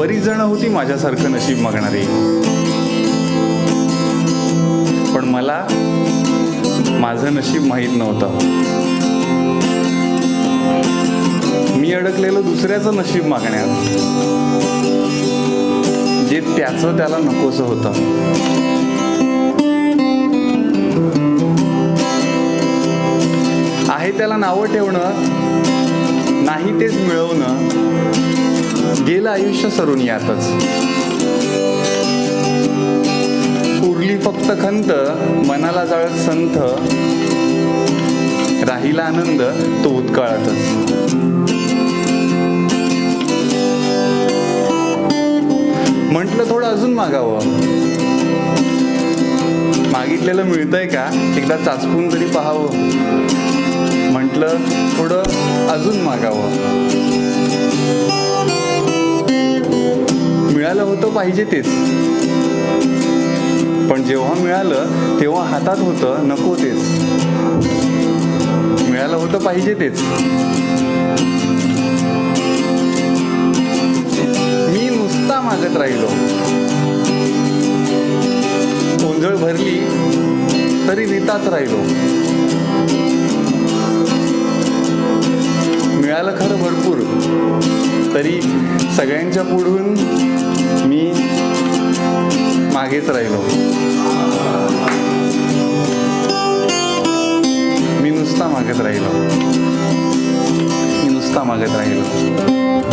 बरीच जण होती माझ्यासारखं नशीब मागणारी. पण मला माझं नशीब माहीत नव्हतं. मी अडकलेलो दुसऱ्याचं नशीब मागण्यात. जे त्याचं त्याला नकोस होतं. आहे त्याला नावं ठेवणं नाही तेच मिळवणं. गेलं आयुष्य सरून यातच. उरली फक्त खंत मनाला जाळत संथ राहिला आनंद तो उत्काळातच म्हटलं थोडं अजून मागावं. मागितलेलं मिळतंय का? एकदा चाचपून तरी पाहावं. म्हटलं थोडं अजून मागावं. पाहिजे तेच. पण जेव्हा मिळालं तेव्हा हातात होतं नको तेच. मिळालं होतं पाहिजे तेच. मी नुसता मागत राहिलो. गोंधळ भरली तरी रीताच राहिलो. मिळालं खरं भरपूर तरी सगळ्यांच्या पुढून मी राहिलो. मी नुसता मागत राहिलो. मी नुसता मागत राहिलो.